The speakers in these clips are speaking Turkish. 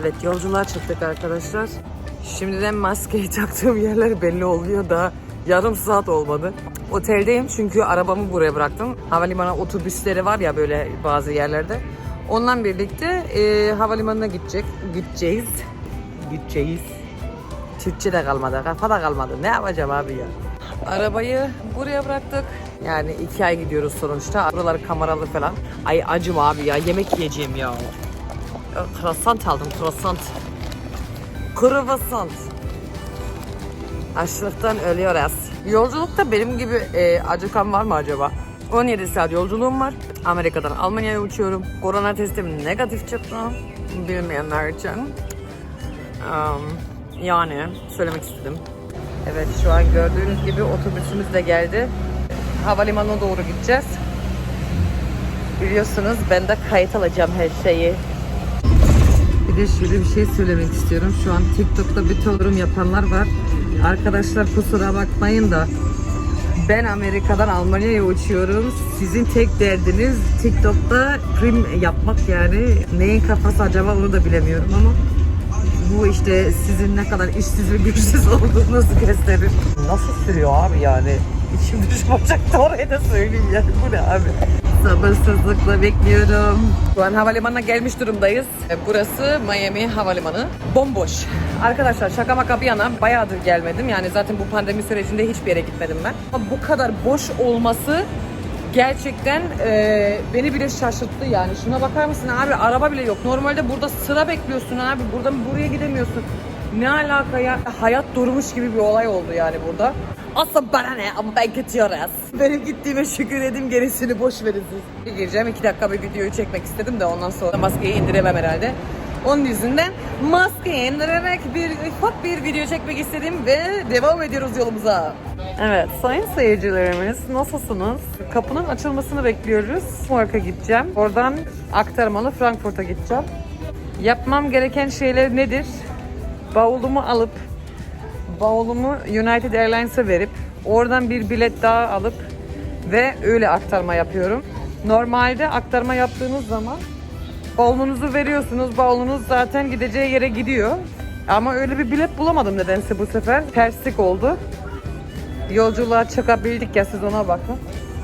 Evet yolculuğa çıktık arkadaşlar. Şimdiden maskeyi taktığım yerler belli oluyor da yarım saat olmadı. Oteldeyim çünkü arabamı buraya bıraktım. Havalimanı otobüsleri var ya böyle bazı yerlerde. Ondan birlikte e, havalimanına gidecek, gideceğiz. Gideceğiz. Türkçe de kalmadı, kafa da kalmadı. Ne yapacağım abi ya? Arabayı buraya bıraktık. Yani iki ay gidiyoruz sonuçta. Buralar kameralı falan. Ay acım abi ya. Yemek yiyeceğim ya. Croissant aldım, croissant. Croissant. Açlıktan ölüyoruz. Yolculukta benim gibi e, acıkan var mı acaba? 17 saat yolculuğum var. Amerika'dan Almanya'ya uçuyorum. Korona testim negatif çıktı. Bilmeyenler için. Um, yani söylemek istedim. Evet şu an gördüğünüz gibi otobüsümüz de geldi. Havalimanına doğru gideceğiz. Biliyorsunuz ben de kayıt alacağım her şeyi. De şöyle bir şey söylemek istiyorum. Şu an TikTok'ta bir yorum yapanlar var. Arkadaşlar kusura bakmayın da ben Amerika'dan Almanya'ya uçuyorum. Sizin tek derdiniz TikTok'ta prim yapmak yani. Neyin kafası acaba onu da bilemiyorum ama bu işte sizin ne kadar işsiz ve güçsüz olduğunuzu gösterir. Nasıl sürüyor abi yani? İçim olacaktı oraya da söyleyeyim yani. Bu ne abi? Sabırsızlıkla bekliyorum. Şu an havalimanına gelmiş durumdayız. E, Burası Miami Havalimanı. Bomboş. Arkadaşlar şaka maka bir yana bayağıdır gelmedim. Yani zaten bu pandemi sürecinde hiçbir yere gitmedim ben. Ama bu kadar boş olması gerçekten e, beni bile şaşırttı yani. Şuna bakar mısın abi araba bile yok. Normalde burada sıra bekliyorsun abi. Buradan buraya gidemiyorsun. Ne alaka ya? Hayat durmuş gibi bir olay oldu yani burada. Aslında bana ne ama ben gidiyoruz. Benim gittiğime şükür edeyim gerisini boş verin siz. Gireceğim iki dakika bir videoyu çekmek istedim de ondan sonra maskeyi indiremem herhalde. Onun yüzünden maskeyi indirerek bir ufak bir video çekmek istedim ve devam ediyoruz yolumuza. Evet sayın seyircilerimiz nasılsınız? Kapının açılmasını bekliyoruz. New York'a gideceğim. Oradan aktarmalı Frankfurt'a gideceğim. Yapmam gereken şeyler nedir? Bavulumu alıp bavulumu United Airlines'a verip oradan bir bilet daha alıp ve öyle aktarma yapıyorum. Normalde aktarma yaptığınız zaman bavulunuzu veriyorsunuz. Bavulunuz zaten gideceği yere gidiyor. Ama öyle bir bilet bulamadım nedense bu sefer. Terslik oldu. Yolculuğa çıkabildik ya siz ona bakın.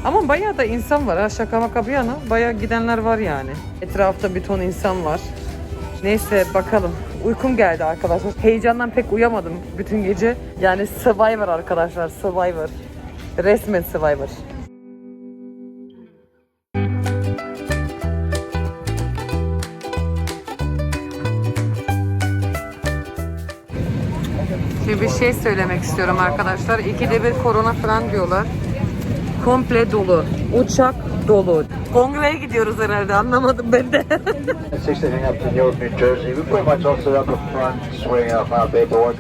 Ama bayağı da insan var ha şaka maka bir yana. Bayağı gidenler var yani. Etrafta bir ton insan var. Neyse bakalım. Uykum geldi arkadaşlar. Heyecandan pek uyamadım bütün gece. Yani Survivor arkadaşlar. Survivor. Resmen Survivor. Şimdi bir şey söylemek istiyorum arkadaşlar. İkide bir korona falan diyorlar. Komple dolu. Uçak dolu. Kongreye gidiyoruz herhalde anlamadım ben de. 16 hang up to Newark, New Jersey. We pretty much all set up up front, swing out my paperwork.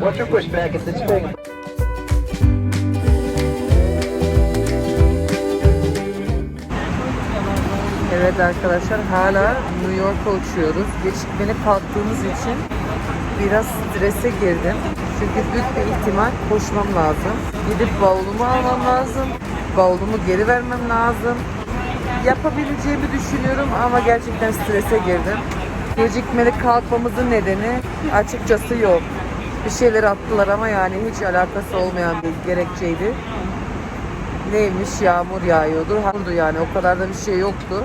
Once you push back, it's it's big. Evet arkadaşlar hala New York'a uçuyoruz. Gecikmeli kalktığımız için biraz strese girdim. Çünkü büyük bir ihtimal koşmam lazım. Gidip bavulumu almam lazım. Bavulumu geri vermem lazım. Yapabileceğimi düşünüyorum ama gerçekten strese girdim. Gecikmeli kalkmamızın nedeni açıkçası yok. Bir şeyler attılar ama yani hiç alakası olmayan bir gerekçeydi. Neymiş yağmur yağıyordu. Hamurdu yani o kadar da bir şey yoktu.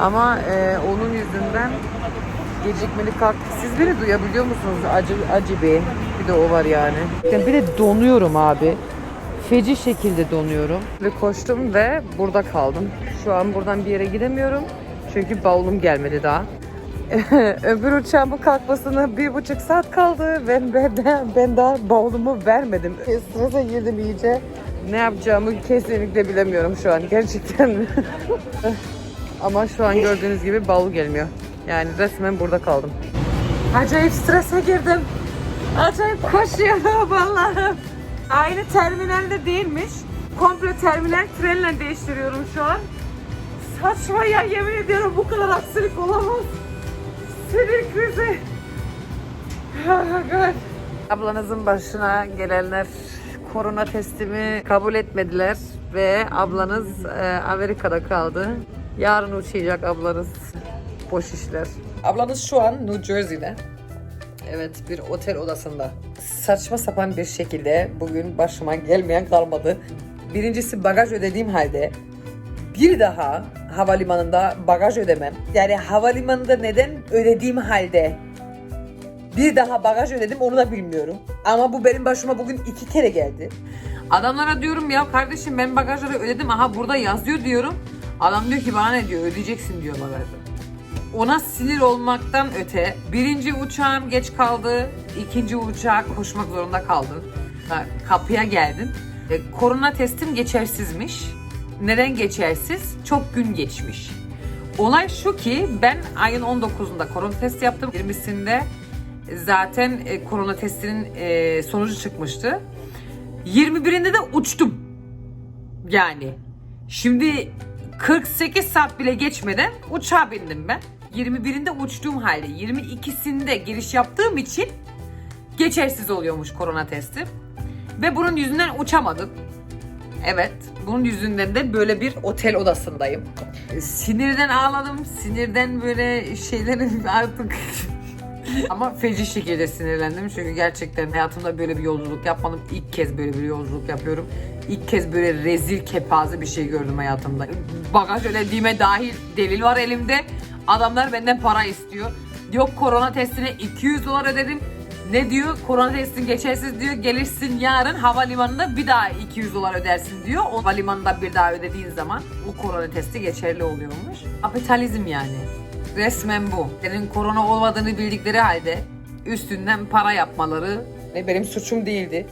Ama e, onun yüzünden gecikmeli kalk. Siz beni duyabiliyor musunuz? Acı, acı bir. Bir de o var yani. Bir de donuyorum abi. Feci şekilde donuyorum. Ve koştum ve burada kaldım. Şu an buradan bir yere gidemiyorum. Çünkü bavulum gelmedi daha. Öbür uçağımın kalkmasına bir buçuk saat kaldı. Ben, ben, ben daha bavulumu vermedim. Strese girdim iyice. Ne yapacağımı kesinlikle bilemiyorum şu an. Gerçekten. Ama şu an gördüğünüz gibi bavul gelmiyor. Yani resmen burada kaldım. Acayip strese girdim. Acayip koşuyorum Allah'ım. Aynı terminalde değilmiş. Komple terminal trenle değiştiriyorum şu an. Saçma ya yemin ediyorum bu kadar aksilik olamaz. Sinir krizi. Ablanızın başına gelenler korona testimi kabul etmediler ve ablanız e, Amerika'da kaldı. Yarın uçacak ablanız. Boş işler. Ablanız şu an New Jersey'de. Evet bir otel odasında. Saçma sapan bir şekilde bugün başıma gelmeyen kalmadı. Birincisi bagaj ödediğim halde bir daha havalimanında bagaj ödemem. Yani havalimanında neden ödediğim halde bir daha bagaj ödedim onu da bilmiyorum. Ama bu benim başıma bugün iki kere geldi. Adamlara diyorum ya kardeşim ben bagajları ödedim aha burada yazıyor diyorum. Adam diyor ki bana ne diyor ödeyeceksin diyor bagajı. Ona sinir olmaktan öte birinci uçağım geç kaldı, ikinci uçağa koşmak zorunda kaldım. Kapıya geldim. E, korona testim geçersizmiş. Neden geçersiz? Çok gün geçmiş. Olay şu ki ben ayın 19'unda korona testi yaptım. 20'sinde zaten e, korona testinin e, sonucu çıkmıştı. 21'inde de uçtum. Yani şimdi 48 saat bile geçmeden uçağa bindim ben. 21'inde uçtuğum halde 22'sinde giriş yaptığım için geçersiz oluyormuş korona testi. Ve bunun yüzünden uçamadım. Evet, bunun yüzünden de böyle bir otel odasındayım. Sinirden ağladım, sinirden böyle şeylerin artık ama feci şekilde sinirlendim çünkü gerçekten hayatımda böyle bir yolculuk yapmadım. İlk kez böyle bir yolculuk yapıyorum. İlk kez böyle rezil kepaze bir şey gördüm hayatımda. Bagaj ödediğime dahil delil var elimde. Adamlar benden para istiyor. Yok korona testine 200 dolar ödedim. Ne diyor? Korona testin geçersiz diyor. Gelirsin yarın havalimanında bir daha 200 dolar ödersin diyor. O havalimanında bir daha ödediğin zaman o korona testi geçerli oluyormuş. Kapitalizm yani. Resmen bu. Senin korona olmadığını bildikleri halde üstünden para yapmaları ve benim suçum değildi.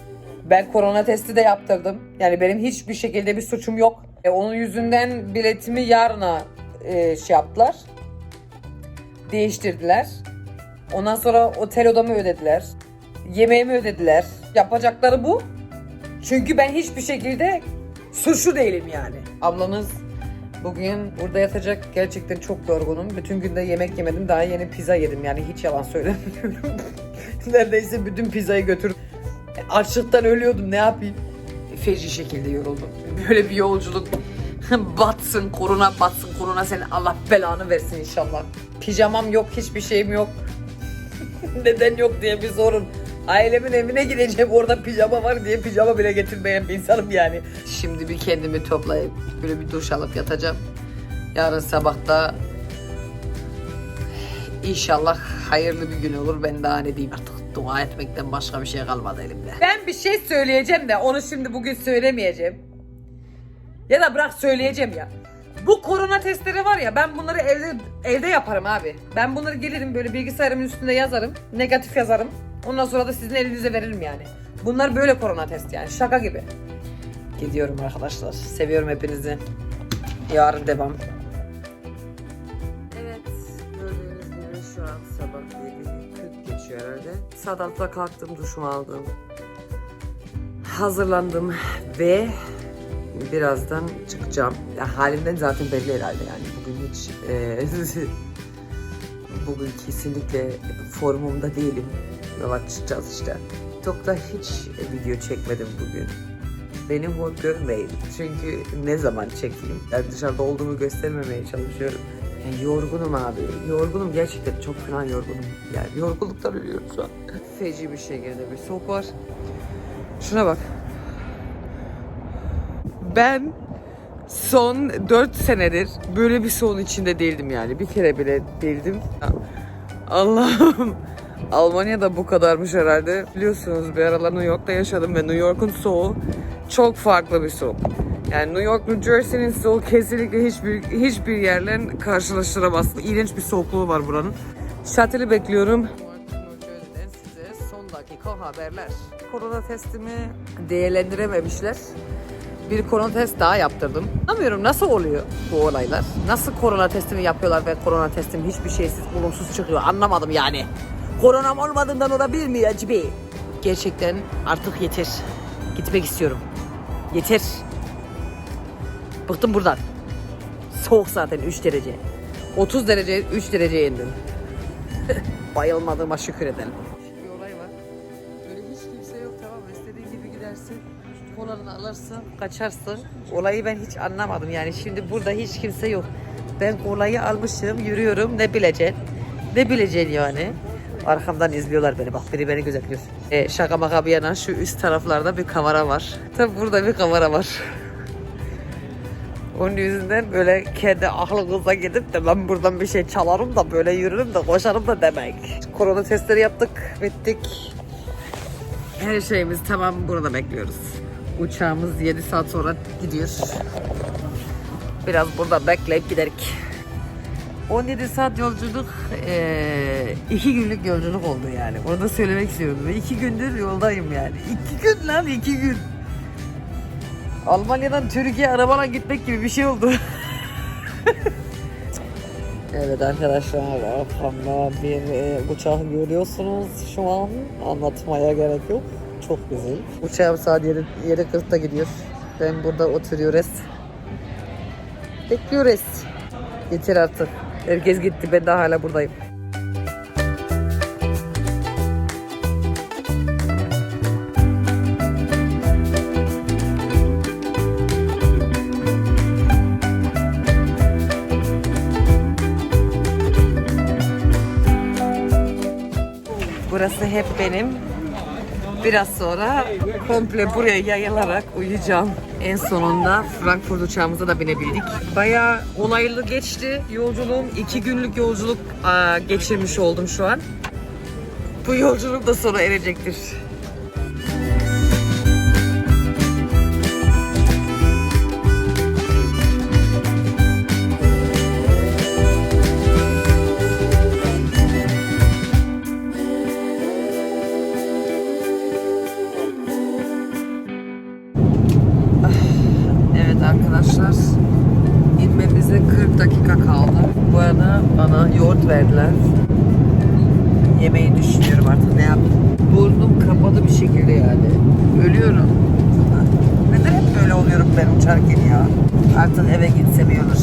Ben korona testi de yaptırdım. Yani benim hiçbir şekilde bir suçum yok. E, onun yüzünden biletimi yarına e, şey yaptılar. Değiştirdiler. Ondan sonra otel odamı ödediler. Yemeğimi ödediler. Yapacakları bu. Çünkü ben hiçbir şekilde suçlu değilim yani. Ablanız bugün burada yatacak. Gerçekten çok yorgunum. Bütün günde yemek yemedim. Daha yeni pizza yedim. Yani hiç yalan söylemiyorum. Neredeyse bütün pizzayı götürdüm. Açlıktan ölüyordum. Ne yapayım? Feci şekilde yoruldum. Böyle bir yolculuk batsın, korona batsın, korona seni Allah belanı versin inşallah. Pijamam yok, hiçbir şeyim yok. Neden yok diye bir sorun. Ailemin evine gideceğim orada pijama var diye pijama bile getirmeyen bir insanım yani. Şimdi bir kendimi toplayıp böyle bir duş alıp yatacağım. Yarın sabahta inşallah hayırlı bir gün olur. Ben daha ne diyeyim artık dua etmekten başka bir şey kalmadı elimde. Ben bir şey söyleyeceğim de onu şimdi bugün söylemeyeceğim. Ya da bırak söyleyeceğim ya. Bu korona testleri var ya ben bunları evde evde yaparım abi. Ben bunları gelirim böyle bilgisayarımın üstünde yazarım. Negatif yazarım. Ondan sonra da sizin elinize veririm yani. Bunlar böyle korona testi yani şaka gibi. Gidiyorum arkadaşlar. Seviyorum hepinizi. Yarın devam. Evet. Gördüğünüz şu an sabah 7.40 geçiyor herhalde. Saat 6'da kalktım duşumu aldım. Hazırlandım ve birazdan çıkacağım. Ya halimden zaten belli herhalde yani. Bugün hiç e, bugün kesinlikle formumda değilim. Yola çıkacağız işte. TikTok'ta hiç video çekmedim bugün. Beni hor görmeyin. Çünkü ne zaman çekeyim? Yani dışarıda olduğumu göstermemeye çalışıyorum. Yani yorgunum abi. Yorgunum gerçekten çok fena yorgunum. Yani yorgunluktan ölüyorum şu an. Feci bir şekilde bir soğuk var. Şuna bak. Ben son 4 senedir böyle bir soğun içinde değildim yani. Bir kere bile değildim. Allah'ım. Almanya'da bu kadarmış herhalde. Biliyorsunuz bir aralar New York'ta yaşadım ve New York'un soğuğu çok farklı bir soğuk. Yani New York, New Jersey'nin soğuğu kesinlikle hiçbir hiçbir yerle karşılaştıramazsın. İğrenç bir soğukluğu var buranın. Şateli bekliyorum. size son dakika haberler. Korona testimi değerlendirememişler bir korona test daha yaptırdım. Anlamıyorum nasıl oluyor bu olaylar? Nasıl korona testimi yapıyorlar ve korona testim hiçbir şeysiz olumsuz çıkıyor anlamadım yani. Koronam olmadığından olabilir mi acaba? Gerçekten artık yeter. Gitmek istiyorum. Yeter. Bıktım buradan. Soğuk zaten 3 derece. 30 derece 3 dereceye indim. Bayılmadığıma şükür edelim. Alırsın, kaçarsın. Olayı ben hiç anlamadım yani. Şimdi burada hiç kimse yok. Ben kolayı almışım, yürüyorum. Ne bileceksin? Ne bileceksin yani? Arkamdan izliyorlar beni. Bak biri beni gözetliyor. E, şaka maka bir yana şu üst taraflarda bir kamera var. Tabi burada bir kamera var. Onun yüzünden böyle kendi aklınıza gidip de ben buradan bir şey çalarım da böyle yürürüm de koşarım da demek. Korona testleri yaptık, bittik. Her şeyimiz tamam burada bekliyoruz. Uçağımız 7 saat sonra gidiyor. Biraz burada bekleyip giderik. 17 saat yolculuk, eee, iki günlük yolculuk oldu yani. Onu da söylemek istiyorum. Ve iki gündür yoldayım yani. İki gün lan iki gün. Almanya'dan Türkiye arabana gitmek gibi bir şey oldu. evet arkadaşlar arkamda bir e, uçak görüyorsunuz şu an. Anlatmaya gerek yok. Çok güzel. Uçağım saat 7, 7.40'da gidiyor. Ben burada oturuyoruz. Bekliyoruz. Yeter artık. Herkes gitti. Ben daha hala buradayım. Burası hep benim. Biraz sonra komple buraya yayılarak uyuyacağım. En sonunda Frankfurt uçağımıza da binebildik. Bayağı olaylı geçti yolculuğum. iki günlük yolculuk geçirmiş oldum şu an. Bu yolculuk da sona erecektir. Kapalı bir şekilde yani. Ölüyorum. Neden hep böyle oluyorum ben uçarken ya? Artık eve gitsem iyi olur.